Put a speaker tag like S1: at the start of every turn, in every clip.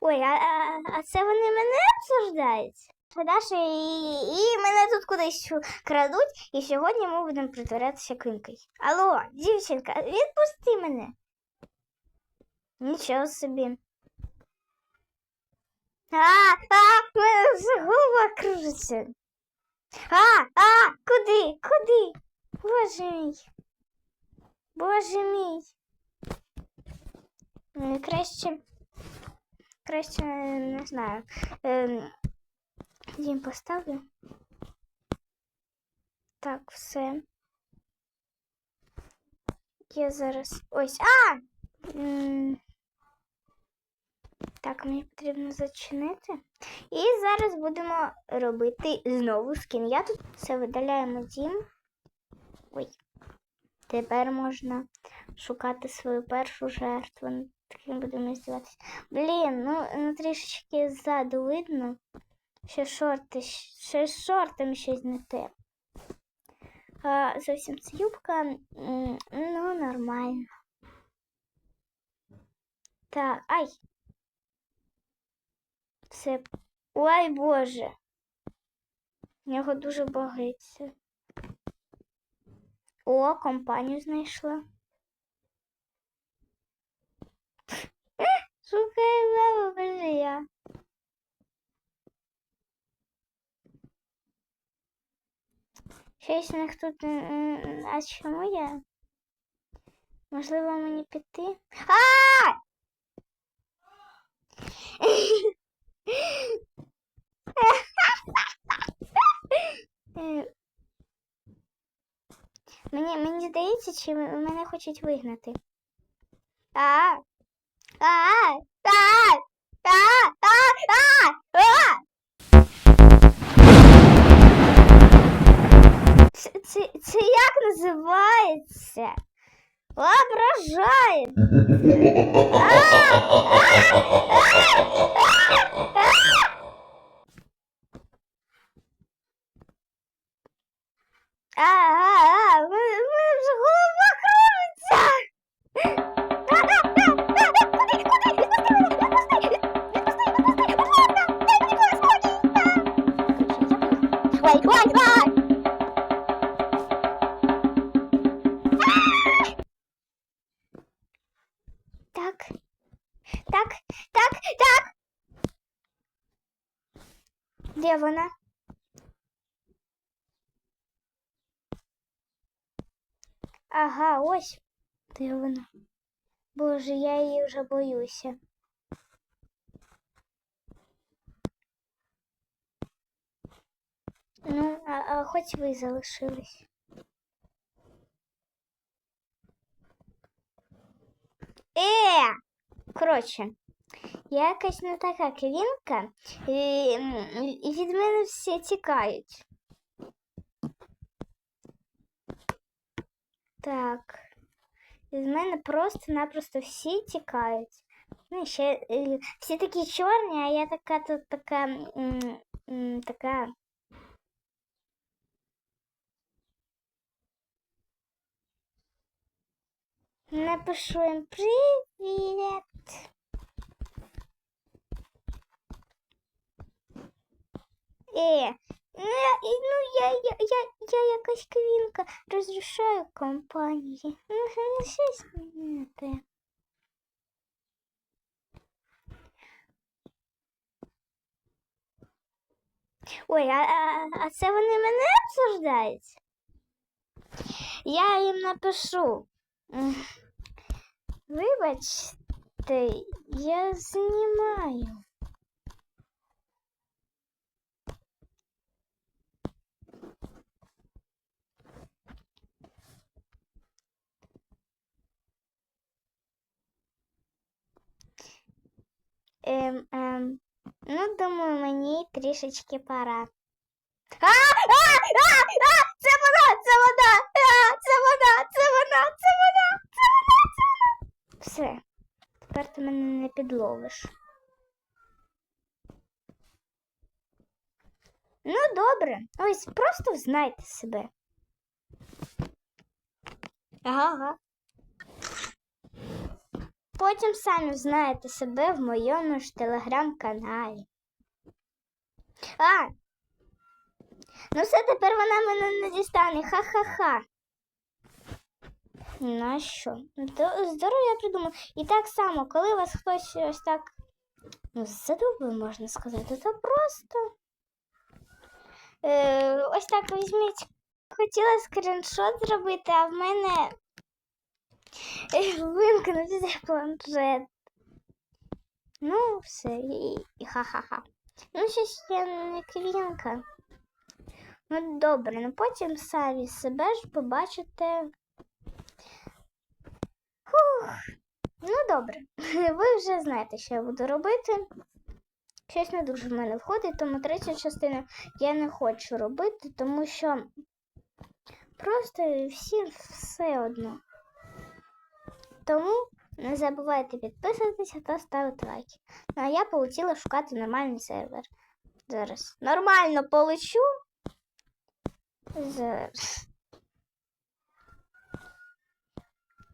S1: Ой, а, а, а це вони мене обсуждають? Даша, і, і мене тут кудись крадуть, і сьогодні ми будемо притворятися квінкою. Алло, дівчинка, відпусти мене. Нічого собі. А, а, мене вже голова кружиться. А, а, куди, куди? Боже мій. Боже мій. Краще, краще, не знаю. Ем, Дім поставлю. Так, все. Я зараз. Ось. А! Так, мені потрібно зачинити. І зараз будемо робити знову скін. Я тут все видаляємо дім. Ой. Тепер можна шукати свою першу жертву. Таким будемо здіватися. Блін, ну, ну трішечки ззаду видно. Ще шорти, ще з шортами щось не те. А, зовсім це юбка, ну, нормально. Так, ай. Все. Ой, Боже. В нього дуже багиться. О, компанію знайшла. Шукай маму, боже я. Щось у них тут. А чому я? Можливо, мені піти? А! Мені, мені здається, чи мене хочуть вигнати. А! А! А! А! А! А! А! Це, це як називається? Воображає. А, а, а, в мене в мене вже голова кружиться. А, а, а, Де вона? Ага, ось де вона. Боже, я її вже боюся. Ну, а, а хоч ви залишились. Е! Якась не така квінка, і, і від мене всі тікають. Так. Від мене просто-напросто всі тікають. Ну, ще е, всі такі чорні, а я така тут така. м, така. Напишу їм привіт. Е, ну, я, ну я, я, я, я якась квінка розрушаю компанії. Щось не. Ой, а, а, а це вони мене обсуждають? Я їм напишу. Вибачте, я знімаю. Ем, ем, ну, думаю, мені трішечки пора. А, а, а, а, це вона, це вона, а, це вона, це вона, це вона, це вона, це вона. Все, тепер ти мене не підловиш. Ну, добре, ось просто взнайте себе. Ага, ага. Потім самі знаєте себе в моєму ж телеграм-каналі. А! Ну все, тепер вона мене не дістане. Ха-ха-ха. Ну а що? Д- Здорово я придумав. І так само, коли вас хтось ось так ну, задумує, можна сказати, то просто. Е, ось так візьміть. Хотіла скріншот зробити, а в мене е, вимкнувся планшет. Ну, все, і ха-ха-ха. Ну, щось я не квінка. Ну, добре, ну потім самі себе ж побачите. Фух. Ну, добре. Ви вже знаєте, що я буду робити. Щось не дуже в мене входить, тому третю частину я не хочу робити, тому що просто всім все одно. Тому не забувайте підписуватися та ставити лайки. Ну а я полетіла шукати нормальний сервер. Зараз. Нормально полечу. Зараз.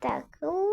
S1: Так. у.